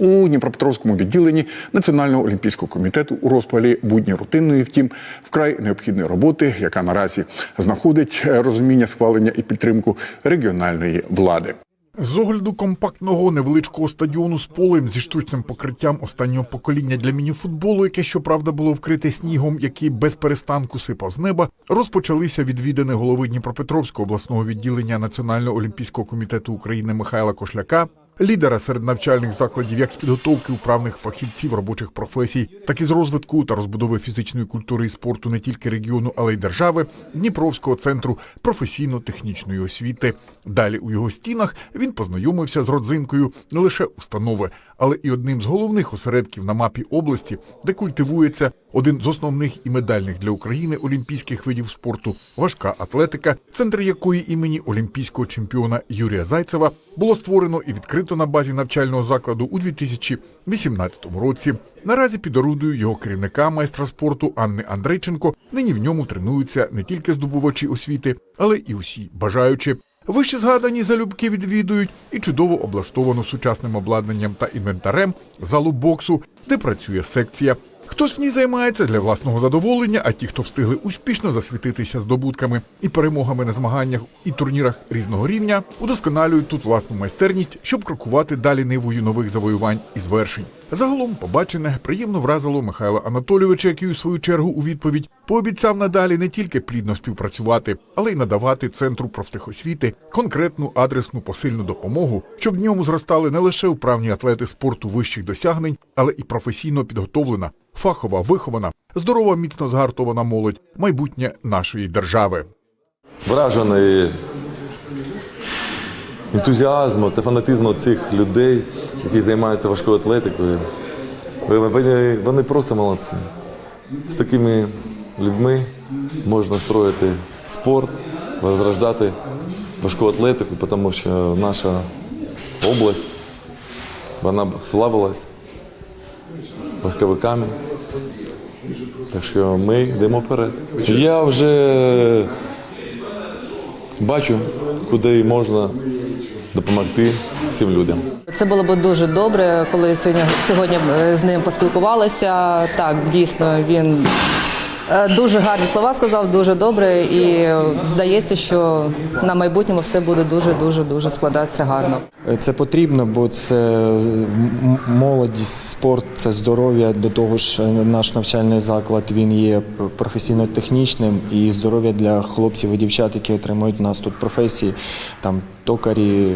У Дніпропетровському відділенні Національного олімпійського комітету у розпалі будні рутинної, втім, вкрай необхідної роботи, яка наразі знаходить е, розуміння схвалення і підтримку регіональної влади. З огляду компактного невеличкого стадіону з полем зі штучним покриттям останнього покоління для мініфутболу, яке щоправда було вкрите снігом, який без перестанку сипав з неба, розпочалися відвідини голови Дніпропетровського обласного відділення Національного олімпійського комітету України Михайла Кошляка, лідера серед навчальних закладів як з підготовки управних фахівців робочих професій, так і з розвитку та розбудови фізичної культури і спорту не тільки регіону, але й держави Дніпровського центру професійно-технічної освіти. Далі у його стінах він познайомився з родзинкою не лише установи, але і одним з головних осередків на мапі області, де культивується один з основних і медальних для України олімпійських видів спорту важка атлетика, центр якої імені олімпійського чемпіона Юрія Зайцева було створено і відкрито на базі навчального закладу у 2018 році. Наразі під орудою його керівника майстра спорту Анни Андрейченко нині в ньому тренуються не тільки здобувачі освіти, але і усі бажаючі. Вище згадані залюбки відвідують і чудово облаштовано сучасним обладнанням та інвентарем залу боксу, де працює секція. Хтось в ній займається для власного задоволення, а ті, хто встигли успішно засвітитися здобутками і перемогами на змаганнях і турнірах різного рівня, удосконалюють тут власну майстерність, щоб крокувати далі нивою нових завоювань і звершень. Загалом побачене приємно вразило Михайла Анатолійовича, який у свою чергу у відповідь пообіцяв надалі не тільки плідно співпрацювати, але й надавати центру профтехосвіти конкретну адресну посильну допомогу, щоб в ньому зростали не лише вправні атлети спорту вищих досягнень, але і професійно підготовлена, фахова, вихована, здорова, міцно згартована молодь, майбутнє нашої держави. вражений ентузіазму та фанатизму цих людей, які займаються важкою атлетикою. Вони, вони просто молодці. З такими людьми можна строїти спорт, возрождати важку атлетику, тому що наша область вона славилась легковиками. Так що ми йдемо вперед. Я вже бачу, куди можна допомогти цим людям. Це було б дуже добре, коли сьогодні сьогодні е, з ним поспілкувалася. Так, дійсно, він дуже гарні слова сказав, дуже добре, і здається, що на майбутньому все буде дуже, дуже, дуже складатися гарно. Це потрібно, бо це молодість, спорт, це здоров'я. До того ж, наш навчальний заклад він є професійно-технічним і здоров'я для хлопців і дівчат, які отримують у нас тут професії, там токарі,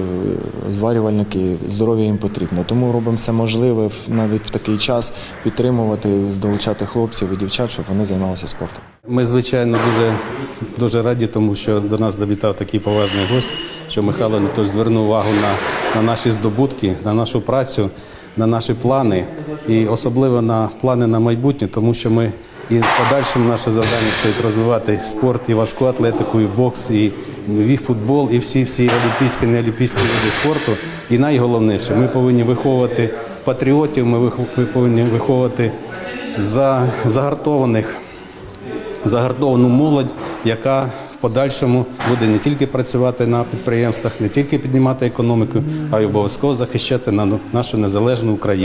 зварювальники. Здоров'я їм потрібно. Тому робимо все можливе навіть в такий час підтримувати, долучати хлопців і дівчат, щоб вони займалися спортом. Ми, звичайно, дуже, дуже раді, тому що до нас завітав такий поважний гость, що Михайло Анатольович звернув увагу на, на наші здобутки, на нашу працю, на наші плани і особливо на плани на майбутнє, тому що ми і в подальшому наше завдання стоїть розвивати спорт, і важку атлетику, і бокс, і, і футбол, і всі всі олімпійські, неолімпійські види спорту. І найголовніше, ми повинні виховувати патріотів, ми повинні виховувати за, загартованих загартовану молодь, яка в подальшому буде не тільки працювати на підприємствах, не тільки піднімати економіку, а й обов'язково захищати нашу незалежну Україну.